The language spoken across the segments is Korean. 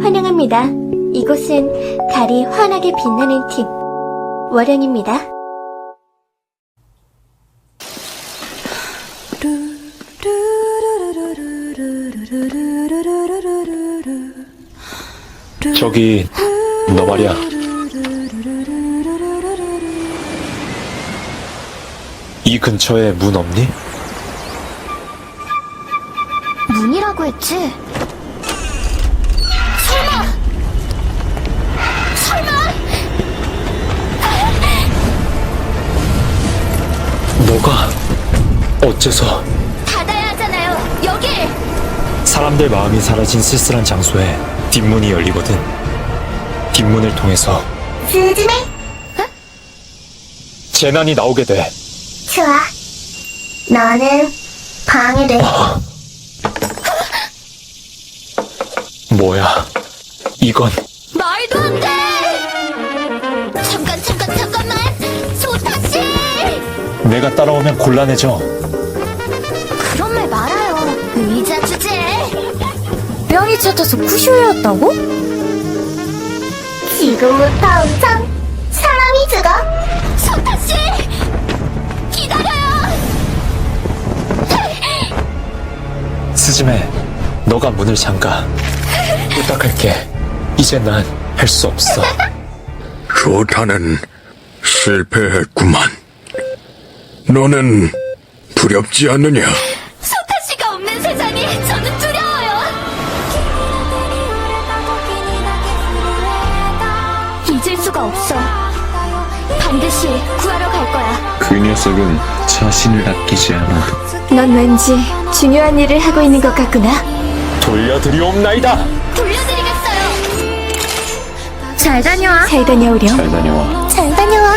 환영합니다. 이곳은 달이 환하게 빛나는 팀, 월영입니다. 저기 너 말이야 이 근처에 문 없니? 문이라고 했지? 설마! 설마! 뭐가 어째서 닫아야 하잖아요. 여기! 사람들 마음이 사라진 쓸쓸한 장소에 뒷문이 열리거든 뒷문을 통해서 스즈메? 재난이 나오게 돼 좋아. 너는 방해돼. 뭐야 이건 말도 안 돼! 잠깐, 잠깐, 잠깐만! 소타씨! 내가 따라오면 곤란해져 그런 말 말아요. 의자 주제. 뿅이 찾아서 쿠쇼였다고? 지금부터 엄청 사람이 죽어. 소타씨! 기다려요! 스즈메 너가 문을 잠가 부탁할게 이제 난 할 수 없어 조타는 실패했구만. 너는 두렵지 않느냐? 소타 씨가 없는 세상이 저는 두려워요. 잊을 수가 없어. 반드시 구하러 갈 거야. 그 녀석은 자신을 아끼지 않아. 넌 왠지 중요한 일을 하고 있는 것 같구나. 돌려드리옵나이다 돌려드리겠어요. 잘 다녀와. 잘 다녀오렴. 잘 다녀와. 잘 다녀와.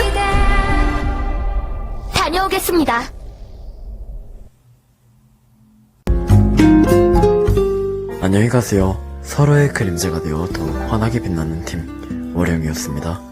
다녀오겠습니다. 안녕히 가세요. 서로의 그림자가 되어 더욱 환하게 빛나는 팀, 월영이었습니다.